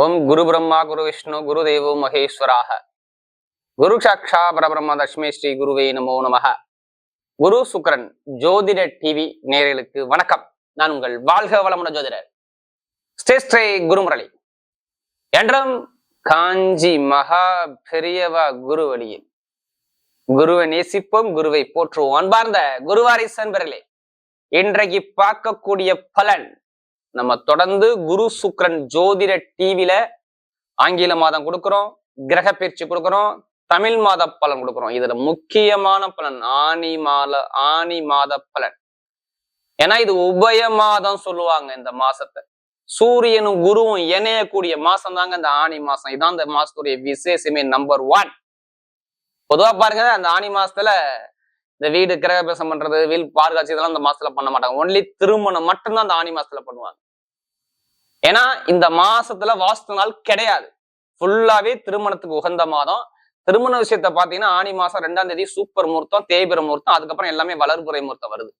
ஓம் குரு பிரம்மா குரு விஷ்ணு குரு தேவோ மகேஸ்வராக. குரு சாட்சா பரபிரம்ம தஷ்மே ஸ்ரீ குருவே நமோ நமக. குரு சுக்கரன் ஜோதிட டிவி நேரலுக்கு வணக்கம். நான் உங்கள் வாழ்க வளமுட ஜோதிடர் ஸ்ரீ ஸ்ரீ குருமுரளி. என்றும் காஞ்சி மகா பெரியவா குரு வழியில். குருவை நேசிப்போம் குருவை போற்றுவோம். அன்பார்ந்த குருவாரி சென்பர்களே இன்றைக்கு பார்க்கக்கூடிய பலன் நம்ம தொடர்ந்து குரு சுக்ரன் ஜோதிட டிவியில ஆங்கில மாதம் கொடுக்குறோம் கிரக பயிற்சி கொடுக்குறோம் தமிழ் மாத பலன் கொடுக்குறோம். இதுல முக்கியமான பலன் ஆனி மாத ஆனி மாத பலன். ஏன்னா இது உபய மாதம் சொல்லுவாங்க இந்த மாசத்தை. சூரியனும் குருவும் இணையக்கூடிய மாசம் தாங்க இந்த ஆனி மாசம். இதான் இந்த மாசத்துடைய விசேஷமே நம்பர் ஒன் பொதுவா பாருங்க அந்த ஆனி மாசத்துல இந்த வீடு கிரகபிரசம் பண்றது வீல் பாதுகாட்சி இதெல்லாம் அந்த மாசத்துல பண்ண மாட்டாங்க. ஒன்லி திருமணம் மட்டும்தான் அந்த ஆனி மாசத்துல பண்ணுவாங்க. ஏன்னா இந்த மாசத்துல வாஸ்து நாள் கிடையாது. ஃபுல்லாவே திருமணத்துக்கு உகந்த மாதம். திருமண விஷயத்த பாத்தீங்கன்னா ஆனி மாசம் ரெண்டாம் தேதி சூப்பர் முகூர்த்தம் தேய்பிர முகூர்த்தம் அதுக்கப்புறம் எல்லாமே வளர்புறை முகூர்த்தம் வருது.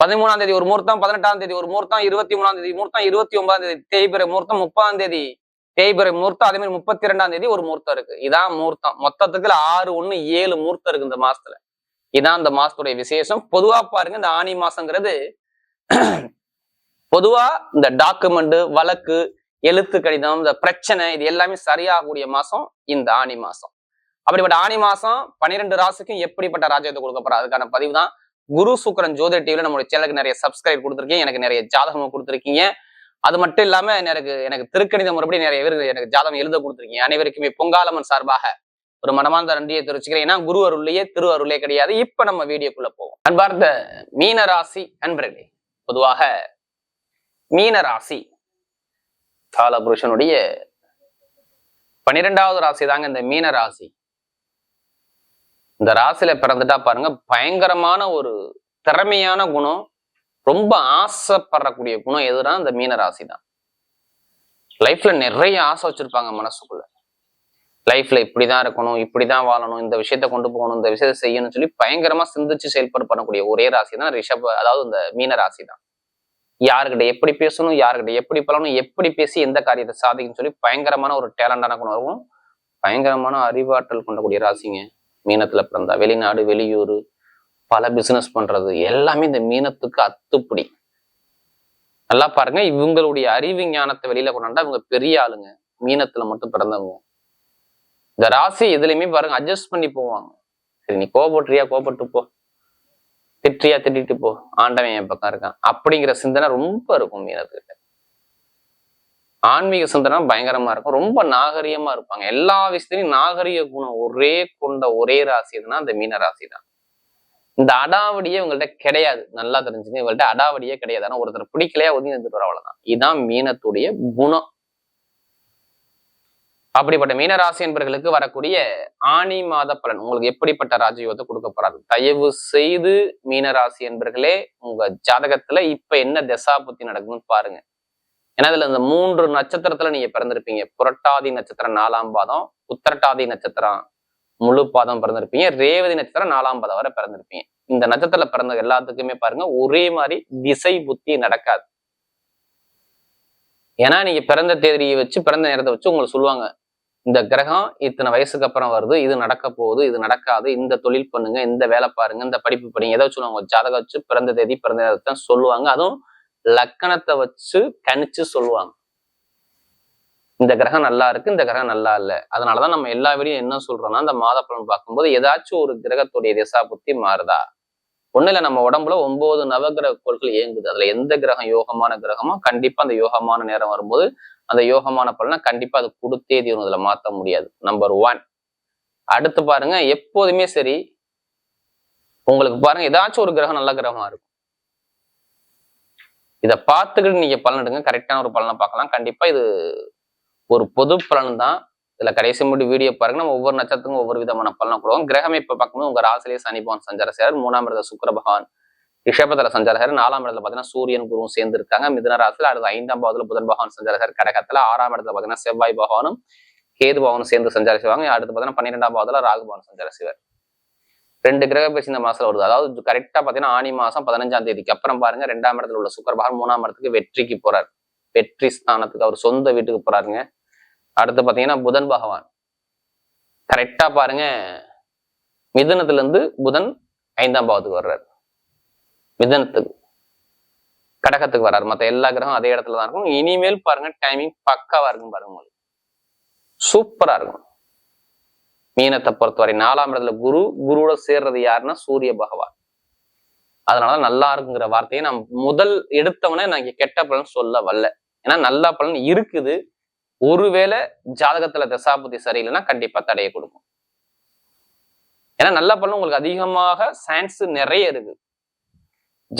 பதிமூணாம் தேதி ஒரு முகூர்த்தம் பதினெட்டாம் தேதி ஒரு முகூர்த்தம் இருபத்தி மூணாம் தேதி முகூர்த்தம் இருபத்தி ஒன்பதாம் தேதி தேய்பிரை முகூர்த்தம் முப்பதாம் தேதி தேய்பிரை முகூர்த்தம் அதே மாதிரி முப்பத்தி ரெண்டாம் தேதி ஒரு முகூர்த்தம் இருக்கு. இதான் முகூர்த்தம். மொத்தத்துக்குல ஆறு ஒண்ணு ஏழு முகூர்த்தம் இருக்கு இந்த மாசத்துல. இதான் இந்த மாசத்துடைய விசேஷம். பொதுவா பாருங்க இந்த ஆனி மாசங்கிறது பொதுவா இந்த டாக்குமெண்ட் வழக்கு எழுத்து கடிதம் இந்த பிரச்சனை இது எல்லாமே சரியாகக்கூடிய மாசம் இந்த ஆனி மாசம். அப்படிப்பட்ட ஆனி மாசம் பன்னிரெண்டு ராசிக்கும் எப்படிப்பட்ட ராஜ்யத்தை கொடுக்க போறா? அதுக்கான பதிவு தான் குரு சுக்கரன் ஜோதி டிவில நம்மளுடைய சேனலுக்கு நிறைய சப்ஸ்கிரைப் கொடுத்துருக்கீங்க எனக்கு நிறைய ஜாதகமும் கொடுத்துருக்கீங்க. அது மட்டும் இல்லாம எனக்கு எனக்கு திருக்கணித முறைப்படி நிறைய பேர் எனக்கு ஜாதகம் எழுத கொடுத்துருக்கீங்க. அனைவருக்குமே பொங்காலம்மன் சார்பாக ஒரு மனமார்ந்த நன்றியை தெரிவிச்சுக்கிறேன். ஏன்னா குரு அருள்லையே திரு அருளே கிடையாது. இப்ப நம்ம வீடியோக்குள்ள போவோம். அன்பார்ந்த மீன ராசி அன்பர்களே பொதுவாக மீன ராசி காலபுருஷனுடைய பன்னிரெண்டாவது ராசி தாங்க இந்த மீன ராசி இந்த ராசியில பிறந்துட்டா பாருங்க பயங்கரமான ஒரு திறமையான குணம் ரொம்ப ஆசைப்படக்கூடிய குணம் எதுனா இந்த மீன ராசி தான் லைஃப்ல நிறைய ஆசை வச்சிருப்பாங்க மனசுக்குள்ள. லைஃப்ல இப்படிதான் இருக்கணும் இப்படிதான் வாழணும் இந்த விஷயத்த கொண்டு போகணும் இந்த விஷயத்த செய்யணும்னு சொல்லி பயங்கரமா சிந்திச்சு செயல்பாடு பண்ணக்கூடிய ஒரே ராசி தான் ரிஷப் அதாவது இந்த மீன ராசி தான். யாருக்கிட்ட எப்படி பேசணும் யாருக்கிட்ட எப்படி பழகணும் எப்படி பேசி எந்த காரியத்தை சாதிக்கணும்னு சொல்லி பயங்கரமான ஒரு டேலண்டான குணம் பயங்கரமான அறிவாற்றல் கொண்டக்கூடிய ராசிங்க. மீனத்துல பிறந்தா வெளிநாடு வெளியூர் பல பிசினஸ் பண்றது எல்லாமே இந்த மீனத்துக்கு அத்துப்படி. நல்லா பாருங்க இவங்களுடைய அறிவு ஞானத்தை வெளியில கொண்டாண்டா இவங்க பெரிய ஆளுங்க. மீனத்துல மட்டும் பிறந்தவங்க. இந்த ராசி எதுலையுமே பாருங்க அட்ஜஸ்ட் பண்ணி போவாங்க. சரி நீ கோபப்பட்டுறியா கோபப்பட்டு போ. திட்டியா திட்டிட்டு போ. ஆண்டவன் என் பக்கம் இருக்கான். அப்படிங்கிற சிந்தனை ரொம்ப இருக்கும் மீனத்துக்கிட்ட ஆன்மீக சிந்தனை பயங்கரமா இருக்கும். ரொம்ப நாகரீகமா இருப்பாங்க. எல்லா விஷயத்திலையும் நாகரிக குணம் ஒரே கொண்ட ஒரே ராசி எதுனா அந்த மீன ராசி தான். இந்த அடாவடியே இவங்கள்ட்ட கிடையாது. நல்லா தெரிஞ்சுங்க. இவங்கள்ட்ட அடாவடியே கிடையாது. ஆனா ஒருத்தர் பிடிக்கலையா ஒதுங்கி வந்துட்டு வர அவ்வளவுதான். இதுதான் மீனத்துடைய குணம். அப்படிப்பட்ட மீனராசி என்பர்களுக்கு வரக்கூடிய ஆணி மாத பலன் உங்களுக்கு எப்படிப்பட்ட ராஜயோகத்தை கொடுக்க போறாரு? தயவு செய்து மீனராசி என்பர்களே உங்க ஜாதகத்துல இப்ப என்ன திசா புத்தி நடக்குதுன்னு பாருங்க. ஏன்னா இதுல இந்த மூன்று நட்சத்திரத்துல நீங்க பிறந்திருப்பீங்க. புரட்டாதி நட்சத்திரம் நாலாம் பாதம் உத்தரட்டாதி நட்சத்திரம் முழு பாதம் பிறந்திருப்பீங்க. ரேவதி நட்சத்திரம் நாலாம் பாதம் வரை பிறந்திருப்பீங்க. இந்த நட்சத்திரத்துல பிறந்த எல்லாத்துக்குமே பாருங்க ஒரே மாதிரி திசை புத்தி நடக்காது. ஏன்னா நீங்க பிறந்த தேதியை வச்சு பிறந்த நேரத்தை வச்சு உங்களுக்கு சொல்லுவாங்க இந்த கிரகம் இத்தனை வயசுக்கு அப்புறம் வருது இது நடக்க போகுது இது நடக்காது இந்த தொழில் பண்ணுங்க இந்த வேலை பாருங்க இந்த படிப்பு படிங்க எதை சொல்லுவாங்க ஜாதகம் வச்சு பிறந்த தேதி பிறந்த தான் சொல்லுவாங்க. அதுவும் லக்கணத்தை வச்சு கணிச்சு சொல்லுவாங்க. இந்த கிரகம் நல்லா இருக்கு இந்த கிரகம் நல்லா இல்லை. அதனாலதான் நம்ம எல்லா வீடியும் என்ன சொல்றோம்னா இந்த மாத பலன் பார்க்கும்போது ஏதாச்சும் ஒரு கிரகத்துடைய திசா புத்தி மாறுதா? ஒண்ணு இல்லை நம்ம உடம்புல ஒன்பது நவகிரக கோள்கள் இயங்குது. அதுல எந்த கிரகம் யோகமான கிரகமோ கண்டிப்பா அந்த யோகமான நேரம் வரும்போது அந்த யோகமான பலனை கண்டிப்பா அது கொடுத்தே தீரும். அதுல மாத்த முடியாது. நம்பர் ஒன் அடுத்து பாருங்க எப்போதுமே சரி உங்களுக்கு பாருங்க ஏதாச்சும் ஒரு கிரகம் நல்ல கிரகமா இருக்கும். இதை பார்த்துக்கிட்டு நீங்க பலன் எடுங்க. கரெக்டான ஒரு பலனை பார்க்கலாம். கண்டிப்பா இது ஒரு பொது பலன் தான். இதுல கடைசி முடி வீடியோ பாருங்க. நம்ம ஒவ்வொரு நட்சத்திரத்துக்கும் ஒவ்வொரு விதமான பலனை கொடுவோம் கிரகம் இப்ப பார்க்கும்போது உங்க ராசிலே சனி சஞ்சார சேரர் மூணாம் இடத்துல சுக்கர பகவான் ரிஷபத்துல சஞ்சார நாலாம் இடத்துல பாத்தீங்கன்னா சூரியன் குருவும் சேர்ந்து இருக்காங்க. மிதன ராசியில அடுத்து ஐந்தாம் பாவத்துல புதன் பகவான் சஞ்சாரகர் கடகத்துல ஆறாம் இடத்துல பாத்தீங்கன்னா செவ்வாய் பகவானும் கேது பகவானும் சேர்ந்து சஞ்சார செய்வாங்க. அடுத்து பாத்தீங்கன்னா பன்னிரெண்டாம் பாவத்துல ராகு பகவான் சஞ்சார செய்வார். ரெண்டு கிரக பேசி இந்த மாசத்துல வருது. அதாவது கரெக்டா பாத்தீங்கன்னா ஆனி மாசம் பதினஞ்சாம் தேதிக்கு அப்புறம் பாருங்க. ரெண்டாம் இடத்துல உள்ள சுக்கர பகவான் மூணாம் இடத்துக்கு வெற்றிக்கு போறார். வெற்றி ஸ்தானத்துக்கு அவர் சொந்த வீட்டுக்கு போறாருங்க. அடுத்து பார்த்தீங்கன்னா புதன் பகவான். கரெக்டா பாருங்க. மிதுனத்துல இருந்து புதன் ஐந்தாம் பாவத்துக்கு வர்றார். மிதனத்துக்கு. கடகத்துக்கு வர்றாரு. மத்த எல்லா கிரகம் அதே இடத்துல தான் இருக்கும். இனிமேல் பாருங்க டைமிங் பக்காவா இருக்கும் பாருங்க உங்களுக்கு. சூப்பரா இருக்கும். மீனத்தை பொறுத்தவரை நாலாம் இடத்துல குரு குருவோட சேர்றது யாருன்னா சூரிய பகவான். அதனால நல்லா இருக்குங்கிற வார்த்தையை நான் முதல் எடுத்தவனே நான் இங்க கெட்ட பலன் சொல்ல வரல. ஏன்னா நல்ல பலன் இருக்குது. ஒருவேளை ஜாதகத்துல தசாபுத்தி சரியில்லைன்னா கண்டிப்பா தடையை கொடுக்கும். ஏன்னா நல்ல பலன் உங்களுக்கு அதிகமாக சயின்ஸ் நிறைய இருக்கு.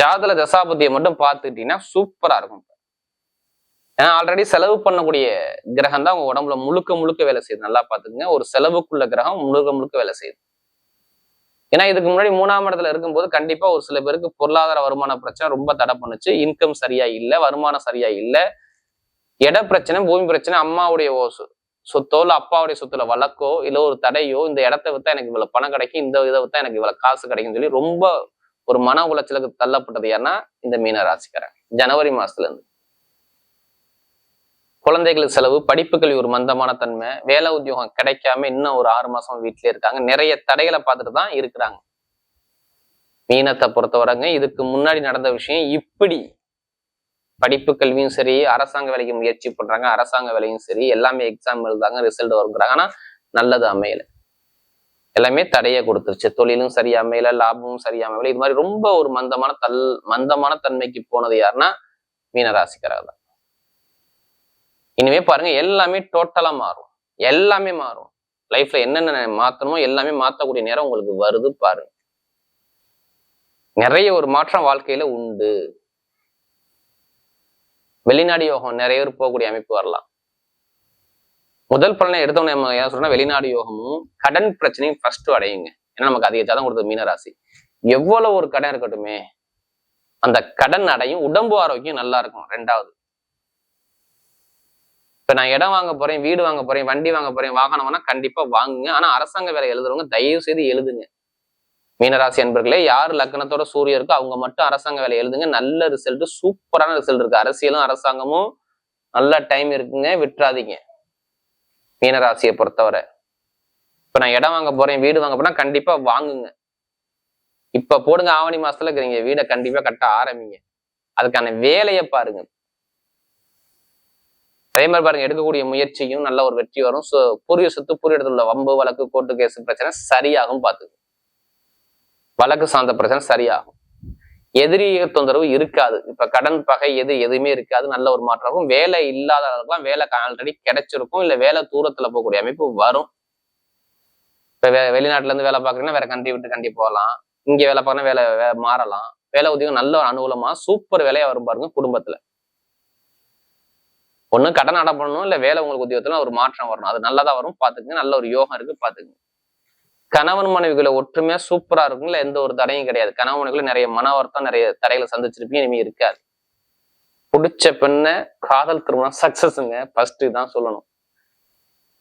ஜாதக தசாபுத்தியை மட்டும் பார்த்துக்கிட்டீங்கன்னா சூப்பரா இருக்கும். ஏன்னா ஆல்ரெடி செலவு பண்ணக்கூடிய கிரகம் தான் உங்க உடம்புல முழுக்க முழுக்க வேலை செய்யுது. நல்லா பாத்துக்கங்க ஒரு செலவுக்குள்ள கிரகம் முழுக்க முழுக்க வேலை செய்யுது. ஏன்னா இதுக்கு முன்னாடி மூணாம் இடத்துல இருக்கும்போது கண்டிப்பா ஒரு சில பேருக்கு பொருளாதார வருமான பிரச்சனை ரொம்ப தடை பண்ணுச்சு. இன்கம் சரியா இல்ல வருமானம் சரியா இல்லை. இட பிரச்சனை பூமி பிரச்சனை அம்மாவுடைய ஓ சொத்தோ இல்லை அப்பாவுடைய சொத்துல வழக்கோ இல்லை ஒரு தடையோ இந்த இடத்த வித்தா எனக்கு இவ்வளவு பணம் கிடைக்கும் இந்த இதை வித்தா எனக்கு இவ்வளவு காசு கிடைக்கும்னு சொல்லி ரொம்ப ஒரு மன உளைச்சலுக்கு தள்ளப்பட்டது யாருன்னா இந்த மீன ராசிக்காரன் ஜனவரி மாசத்துல இருந்து குழந்தைகளுக்கு செலவு படிப்புகள் ஒரு மந்தமான தன்மை வேலை உத்தியோகம் கிடைக்காம இன்னும் ஒரு ஆறு மாசம் வீட்டிலே இருக்காங்க. நிறைய தடைகளை பார்த்துட்டு தான் இருக்கிறாங்க. மீனத்தை பொறுத்தவரைங்க இதுக்கு முன்னாடி நடந்த விஷயம் இப்படி. படிப்பு கல்வியும் சரி அரசாங்க வேலைக்கு முயற்சி பண்றாங்க அரசாங்க வேலையும் சரி எல்லாமே எக்ஸாம் எழுதாங்க ரிசல்ட் வருங்கிறாங்க. ஆனா நல்லது அமையல. எல்லாமே தடையை கொடுத்துருச்சு. தொழிலும் சரியா அமையல லாபமும் சரியா அமையல. இது மாதிரி ரொம்ப ஒரு மந்தமான தல் மந்தமான தன்மைக்கு போனது யாருன்னா மீனராசிக்காரர் தான். இனிமே பாருங்க எல்லாமே டோட்டலா மாறும். எல்லாமே மாறும். லைஃப்ல என்னென்ன மாத்தணுமோ எல்லாமே மாத்தக்கூடிய நேரம் உங்களுக்கு வருது பாருங்க. நிறைய ஒரு மாற்றம் வாழ்க்கையில உண்டு. வெளிநாடு யோகம் நிறைய பேர் போகக்கூடிய அமைப்பு வரலாம். முதல் பலனை எடுத்தவொடனே நம்ம ஏன் சொல்றோம்னா வெளிநாடு யோகமும் கடன் பிரச்சனையும் ஃபர்ஸ்ட் அடையுங்க. ஏன்னா நமக்கு அதிக ஜாதம் கொடுத்தது மீனராசி. எவ்வளவு ஒரு கடன் இருக்கட்டுமே அந்த கடன் அடையும் உடம்பு ஆரோக்கியம் நல்லா இருக்கும் ரெண்டாவது. இப்ப நான் இடம் வாங்க போறேன் வீடு வாங்க போறேன் வண்டி வாங்க போறேன் வாகனம் வாங்கினா கண்டிப்பா வாங்குங்க. ஆனா அரசாங்க வேலை எழுதுறவங்க தயவு செய்து எழுதுங்க. மீனராசி அன்பர்களே யார் லக்னத்தோட சூரியன் இருக்கோ அவங்க மட்டும் அரசாங்க வேலை எழுதுங்க. நல்ல ரிசல்ட் சூப்பரான ரிசல்ட் இருக்கு. அரசியலும் அரசாங்கமும் நல்ல டைம் இருக்குங்க. விட்டுறாதீங்க. மீனராசியை பொறுத்தவரை. இப்ப நான் இடம் வாங்க போறேன் வீடு வாங்க போனா கண்டிப்பா வாங்குங்க. இப்ப போடுங்க ஆவணி மாசத்துல இருக்கிறீங்க. வீடை கண்டிப்பா கட்ட ஆரம்பிங்க. அதுக்கான வேலையை பாருங்க. அதே மாதிரி பாருங்க எடுக்கக்கூடிய முயற்சியும் நல்ல ஒரு வெற்றி வரும். சோ பூர்வீக சொத்து பூர்வீக இடத்துல உள்ள வம்பு வழக்கு கோர்ட்டு கேஸ் பிரச்சனை சரியாகும் பார்த்துக்கு வழக்கு சார்ந்த பிரச்சனை சரியாகும். எதிரிய தொந்தரவு இருக்காது. இப்ப கடன் பகை எது எதுவுமே இருக்காது. நல்ல ஒரு மாற்றம் இருக்கும் வேலை இல்லாதவர்களுக்கெல்லாம் வேலை ஆல்ரெடி கிடைச்சிருக்கும். இல்ல வேலை தூரத்துல போகக்கூடிய அமைப்பு வரும். இப்ப வெளிநாட்டுல இருந்து வேலை பாக்குறீங்கன்னா வேற கண்டி விட்டு கண்டி போகலாம். இங்க வேலை பார்க்கணும் வேலை மாறலாம். வேலை உதவி நல்ல ஒரு அனுகூலமா சூப்பர் வேலையா வரும் பாருங்க குடும்பத்துல. ஒண்ணு கடன் அடை பண்ணணும். இல்ல வேலை உங்களுக்கு உத்தியோகத்துல ஒரு மாற்றம் வரணும். அது நல்லதா வரும் பாத்துக்கங்க நல்ல ஒரு யோகம் இருக்கு பாத்துக்கங்க கணவன் மனைவிகளை ஒற்றுமையா சூப்பரா இருக்குங்களா எந்த ஒரு தடையும் கிடையாது. கணவன் மனைவிகளை நிறைய மன வருத்தம் நிறைய தடைகளை சந்திச்சிருப்பீங்க இனிமே இருக்காது. பிடிச்ச பெண்ணை காதல் திருமணம் சக்சஸ்ங்க ஃபர்ஸ்ட் தான் சொல்லணும்.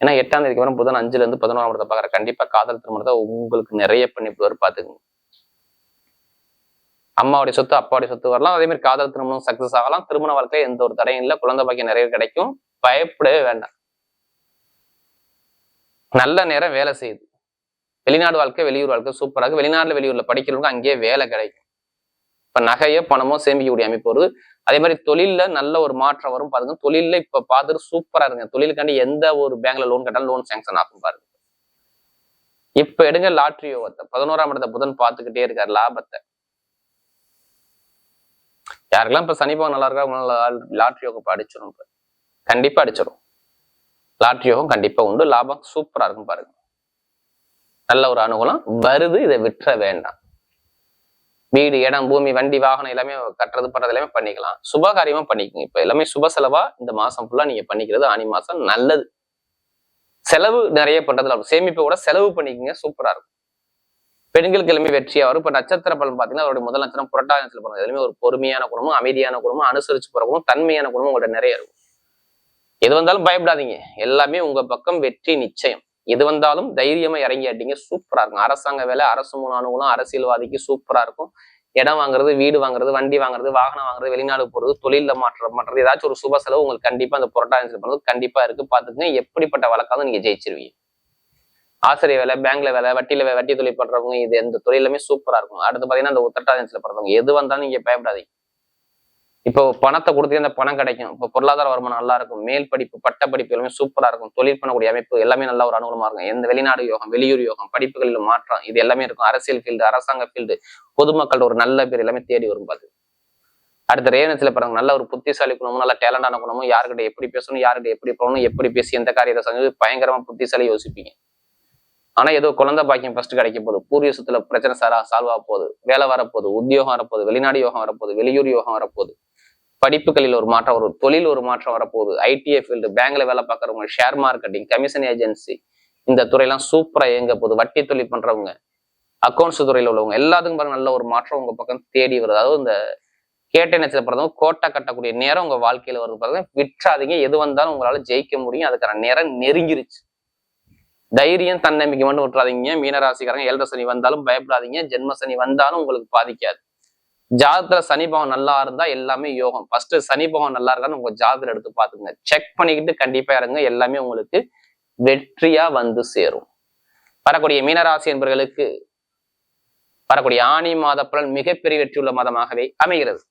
ஏன்னா எட்டாம் தேதிக்கு வரும் புதன் அஞ்சுல இருந்து பதினோராம் இடத்தை பாக்குற கண்டிப்பா காதல் திருமணத்தை உங்களுக்கு நிறைய பண்ணிவிடுவார் பாத்துக்கோங்க அம்மாவுடைய சொத்து அப்பாவுடைய சொத்து வரலாம். அதே மாதிரி காதல் திருமணம் சக்சஸ் ஆகலாம். திருமண வாழ்க்கையில எந்த ஒரு தடையும் இல்லை. குழந்தை பாக்கியம் நிறைய கிடைக்கும். பயப்படவே வேண்டாம். நல்ல நேரம் வேலை செய்யுது. வெளிநாடு வாழ்க்கை வெளியூர் வாழ்க்கை சூப்பராக வெளிநாட்டில் வெளிநாட்டுல வெளியூர்ல படிக்கிறவங்க அங்கேயே வேலை கிடைக்கும். இப்ப நகையோ பணமோ சேமிக்கக்கூடிய அமைப்பு வருது. அதே மாதிரி தொழிலில் நல்ல ஒரு மாற்றம் வரும். பாருங்க தொழிலில் இப்ப பார்த்துட்டு சூப்பரா இருங்க தொழிலுக்காண்டி எந்த ஒரு பேங்க்ல லோன் கேட்டாலும் லோன் சேங்ஷன் ஆகும் பாருங்க. இப்ப எடுங்க லாட்ரி யோகத்தை பதினோராம் இடத்த புதன் பார்த்துக்கிட்டே இருக்கார் லாபத்தை. யாருக்கெல்லாம் இப்ப சனி நல்லா இருக்கா லாட்ரி யோகம் இப்போ அடிச்சிடும் இப்ப கண்டிப்பா அடிச்சிடும் லாட்ரி யோகம் கண்டிப்பா உண்டு. லாபம் சூப்பரா இருக்கும் பாருங்க. நல்ல ஒரு அனுகூலம் வருது இதை விட்டுற வேண்டாம். வீடு இடம் பூமி வண்டி வாகனம் எல்லாமே கட்டுறது பண்றது எல்லாமே பண்ணிக்கலாம். சுப காரியமா பண்ணிக்கோங்க. இப்ப எல்லாமே சுப செலவா இந்த மாசம் ஃபுல்லா நீங்க பண்ணிக்கிறது ஆனி மாசம் நல்லது. செலவு நிறைய பண்றதுல சேமிப்பை கூட செலவு பண்ணிக்கோங்க சூப்பரா இருக்கும். பெண்களுக்கு எல்லாமே வெற்றியா வரும். இப்ப நட்சத்திர பலன் பாத்தீங்கன்னா அவருடைய முதல் நட்சத்திரம் புரட்டாசி நட்சத்திரம் பிறந்தது. எல்லாமே ஒரு பொறுமையான குணமும் அமைதியான குடும்பம் அனுசரிச்சு போற தன்மையான குடும்பம் உங்கள்ட்ட நிறைய இருக்கும். எது வந்தாலும் பயப்படாதீங்க. எல்லாமே உங்க பக்கம் வெற்றி நிச்சயம். எது வந்தாலும் தைரியமா இறங்கி ஆட்டிங்க சூப்பரா இருக்கும். அரசாங்க வேலை அரசு மூணு அரசியல்வாதிக்கு சூப்பரா இருக்கும். இடம் வாங்குறது வீடு வாங்குறது வண்டி வாங்குறது வாகனம் வாங்குறது வெளிநாடு போறது தொழில மாற்றம் மாற்றது ஏதாச்சும் ஒரு சுப செலவு உங்களுக்கு கண்டிப்பா அந்த புரட்டாசி பண்ணுறது கண்டிப்பா இருக்கு. பாத்துக்கங்க எப்படிப்பட்ட வழக்காவது நீங்க ஜெயிச்சிருவீங்க. ஆசிரியர் வேலை பேங்க்ல வேலை வட்டியில வட்டி தொழில் பண்றவங்க இது எந்த தொழிலுமே சூப்பரா இருக்கும். அடுத்து பாத்தீங்கன்னா அந்த உத்தரட்டாதியத்துல பண்றவங்க. எது வந்தாலும் நீங்க பயப்படாதீங்க. இப்போ பணத்தை கொடுத்து அந்த பணம் கிடைக்கும். இப்போ பொருளாதார வருமானம் நல்லா இருக்கும். மேல் படிப்பு பட்ட படிப்பு எல்லாமே சூப்பரா இருக்கும். தொழில் பண்ணக்கூடிய அமைப்பு எல்லாமே நல்ல ஒரு அனுகூலமா இருக்கும். எந்த வெளிநாடு யோகம் வெளியூர் யோகம் படிப்புகளில் மாற்றம் இது எல்லாமே இருக்கும். அரசியல் ஃபீல்டு அரசாங்க ஃபீல்டு பொதுமக்கள் ஒரு நல்ல பேர் எல்லாமே தேடி வரும்பாது அடுத்த ரேவனத்தில் பிறகு நல்ல ஒரு புத்திசாலி குணமும் நல்ல டேலண்டான குணமும் யாருக்கிட்ட எப்படி பேசணும் யாருக்கிட்ட எப்படி போகணும் எப்படி பேசி எந்த காரியத்தை செஞ்சு பயங்கரமா புத்திசாலி யோசிப்பீங்க. ஆனா ஏதோ குழந்தை பாக்கியம் ஃபர்ஸ்ட் கிடைக்க போகுது. பூர்வீக பிரச்சனை சாரா சால்வ் ஆக போகுது. வேலை வரப்போகுது. உத்தியோகம் வரப்போகுது. வெளிநாடு யோகம் வரப்போகுது. வெளியூர் யோகம் வரப்போகுது. படிப்புகளில் ஒரு மாற்றம் வரும் தொழில் ஒரு மாற்றம் வரப்போகுது. ஐடிஐ ஃபீல்டு பேங்க்ல வேலை பார்க்குறவங்க ஷேர் மார்க்கெட்டிங் கமிஷன் ஏஜென்சி இந்த துறையெல்லாம் சூப்பரா இயங்க போகுது. வட்டி தொழில் பண்றவங்க அக்கௌண்ட்ஸ் துறையில உள்ளவங்க எல்லாத்துக்கும் பாருங்க நல்ல ஒரு மாற்றம் உங்க பக்கம் தேடி வருது. அதாவது இந்த கேட்டை நட்சத்திர பிறந்தவங்க கோட்டை கட்டக்கூடிய நேரம் உங்க வாழ்க்கையில வருது பாருங்க. விற்றாதீங்க எது வந்தாலும் உங்களால ஜெயிக்க முடியும். அதுக்கான நேரம் நெருங்கிருச்சு. தைரியம் தன்னம்பிக்கை மட்டும் விட்டுறாதீங்க. மீனராசிக்காரங்க ஏழரை சனி வந்தாலும் பயப்படாதீங்க. ஜென்ம சனி வந்தாலும் உங்களுக்கு பாதிக்காது. ஜாதகத்துல சனி பவன் நல்லா இருந்தா எல்லாமே யோகம். ஃபர்ஸ்ட் சனி பவன் நல்லா இருக்கான்னு உங்க ஜாதகத்துல எடுத்து பாத்துங்க செக் பண்ணிக்கிட்டு கண்டிப்பா இருங்க. எல்லாமே உங்களுக்கு வெற்றியா வந்து சேரும். வரக்கூடிய மீனராசி என்பவர்களுக்கு வரக்கூடிய ஆணி மாத பலன் மிகப்பெரிய வெற்றியுள்ள மாதமாகவே அமைகிறது.